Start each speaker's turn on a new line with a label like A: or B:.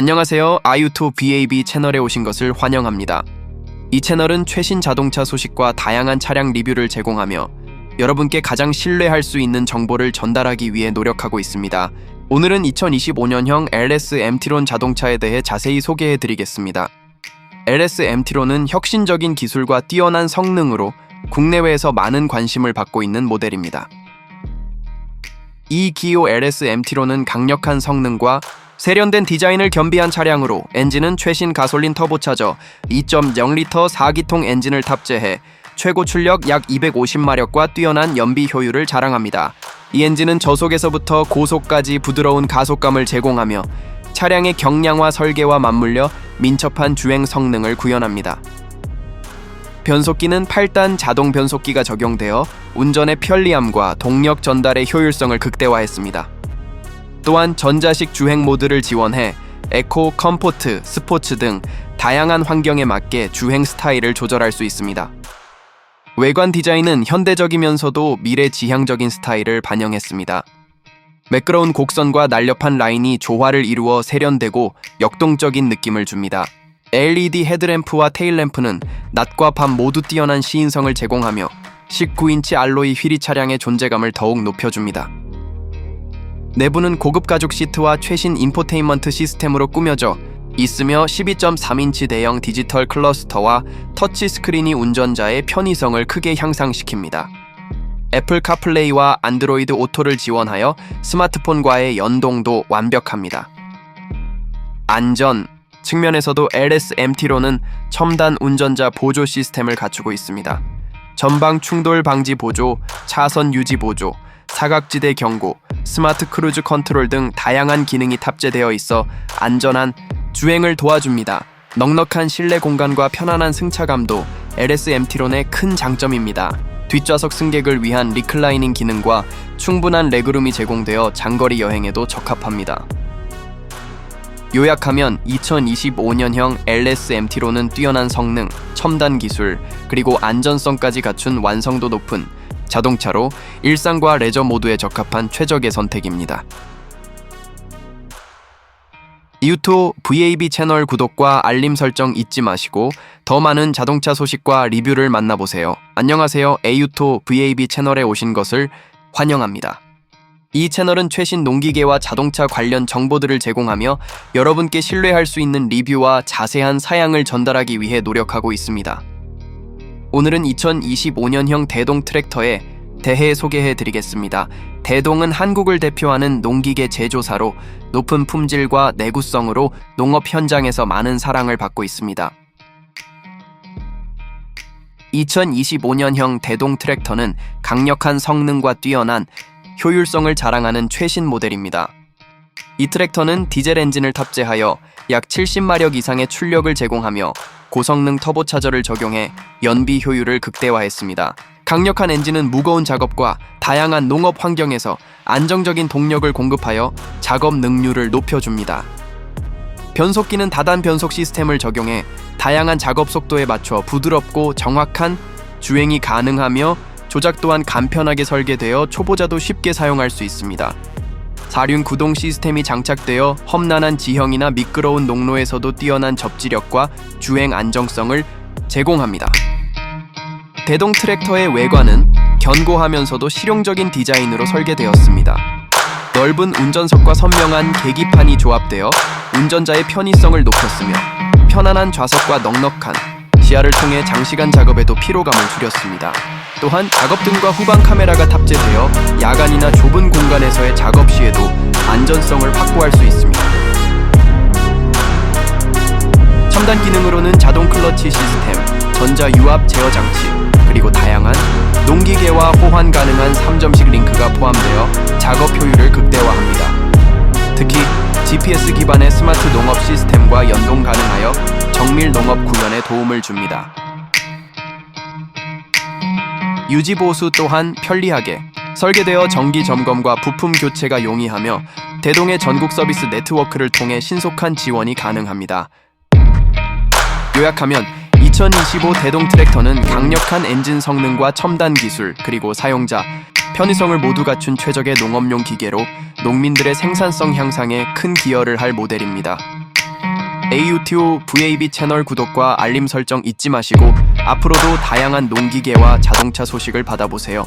A: 안녕하세요. 아유토 BAB 채널에 오신 것을 환영합니다. 이 채널은 최신 자동차 소식과 다양한 차량 리뷰를 제공하며 여러분께 가장 신뢰할 수 있는 정보를 전달하기 위해 노력하고 있습니다. 오늘은 2025년형 LS MT론 자동차에 대해 자세히 소개해 드리겠습니다. LS MT론은 혁신적인 기술과 뛰어난 성능으로 국내외에서 많은 관심을 받고 있는 모델입니다. 이 기호 LS MT로는 강력한 성능과 세련된 디자인을 겸비한 차량으로 엔진은 최신 가솔린 터보차저 2.0리터 4기통 엔진을 탑재해 최고 출력 약 250마력과 뛰어난 연비 효율을 자랑합니다. 이 엔진은 저속에서부터 고속까지 부드러운 가속감을 제공하며 차량의 경량화 설계와 맞물려 민첩한 주행 성능을 구현합니다. 변속기는 8단 자동 변속기가 적용되어 운전의 편리함과 동력 전달의 효율성을 극대화했습니다. 또한 전자식 주행 모드를 지원해 에코, 컴포트, 스포츠 등 다양한 환경에 맞게 주행 스타일을 조절할 수 있습니다. 외관 디자인은 현대적이면서도 미래 지향적인 스타일을 반영했습니다. 매끄러운 곡선과 날렵한 라인이 조화를 이루어 세련되고 역동적인 느낌을 줍니다. LED 헤드램프와 테일램프는 낮과 밤 모두 뛰어난 시인성을 제공하며 19인치 알로이 휠이 차량의 존재감을 더욱 높여줍니다. 내부는 고급 가죽 시트와 최신 인포테인먼트 시스템으로 꾸며져 있으며 12.3인치 대형 디지털 클러스터와 터치 스크린이 운전자의 편의성을 크게 향상시킵니다. 애플 카플레이와 안드로이드 오토를 지원하여 스마트폰과의 연동도 완벽합니다. 안전 측면에서도 LSMT로는 첨단 운전자 보조 시스템을 갖추고 있습니다. 전방 충돌 방지 보조, 차선 유지 보조, 사각지대 경고, 스마트 크루즈 컨트롤 등 다양한 기능이 탑재되어 있어 안전한 주행을 도와줍니다. 넉넉한 실내 공간과 편안한 승차감도 LSMT론의 큰 장점입니다. 뒷좌석 승객을 위한 리클라이닝 기능과 충분한 레그룸이 제공되어 장거리 여행에도 적합합니다. 요약하면 2025년형 LSMT로는 뛰어난 성능, 첨단 기술, 그리고 안전성까지 갖춘 완성도 높은 자동차로 일상과 레저 모두에 적합한 최적의 선택입니다. 이유토 VAB 채널 구독과 알림 설정 잊지 마시고 더 많은 자동차 소식과 리뷰를 만나보세요. 안녕하세요. 에유토 VAB 채널에 오신 것을 환영합니다. 이 채널은 최신 농기계와 자동차 관련 정보들을 제공하며 여러분께 신뢰할 수 있는 리뷰와 자세한 사양을 전달하기 위해 노력하고 있습니다. 오늘은 2025년형 대동 트랙터에 대해 소개해 드리겠습니다. 대동은 한국을 대표하는 농기계 제조사로 높은 품질과 내구성으로 농업 현장에서 많은 사랑을 받고 있습니다. 2025년형 대동 트랙터는 강력한 성능과 뛰어난 효율성을 자랑하는 최신 모델입니다. 이 트랙터는 디젤 엔진을 탑재하여 약 70마력 이상의 출력을 제공하며 고성능 터보차저를 적용해 연비 효율을 극대화했습니다. 강력한 엔진은 무거운 작업과 다양한 농업 환경에서 안정적인 동력을 공급하여 작업 능률을 높여줍니다. 변속기는 다단 변속 시스템을 적용해 다양한 작업 속도에 맞춰 부드럽고 정확한 주행이 가능하며 조작 또한 간편하게 설계되어 초보자도 쉽게 사용할 수 있습니다. 사륜 구동 시스템이 장착되어 험난한 지형이나 미끄러운 농로에서도 뛰어난 접지력과 주행 안정성을 제공합니다. 대동 트랙터의 외관은 견고하면서도 실용적인 디자인으로 설계되었습니다. 넓은 운전석과 선명한 계기판이 조합되어 운전자의 편의성을 높였으며 편안한 좌석과 넉넉한 시야를 통해 장시간 작업에도 피로감을 줄였습니다. 또한 작업 등과 후방 카메라가 탑재되어 야간이나 좁은 공간에서의 작업 시에도 안전성을 확보할 수 있습니다. 첨단 기능으로는 자동 클러치 시스템, 전자 유압 제어 장치, 그리고 다양한 농기계와 호환 가능한 3점식 링크가 포함되어 작업 효율을 극대화합니다. 특히 GPS 기반의 스마트 농업 시스템과 연동 가능하여 정밀 농업 구현에 도움을 줍니다. 유지 보수 또한 편리하게 설계되어 정기 점검과 부품 교체가 용이하며 대동의 전국 서비스 네트워크를 통해 신속한 지원이 가능합니다. 요약하면 2025 대동 트랙터는 강력한 엔진 성능과 첨단 기술 그리고 사용자 편의성을 모두 갖춘 최적의 농업용 기계로 농민들의 생산성 향상에 큰 기여를 할 모델입니다. AUTO VAB 채널 구독과 알림 설정 잊지 마시고 앞으로도 다양한 농기계와 자동차 소식을 받아보세요.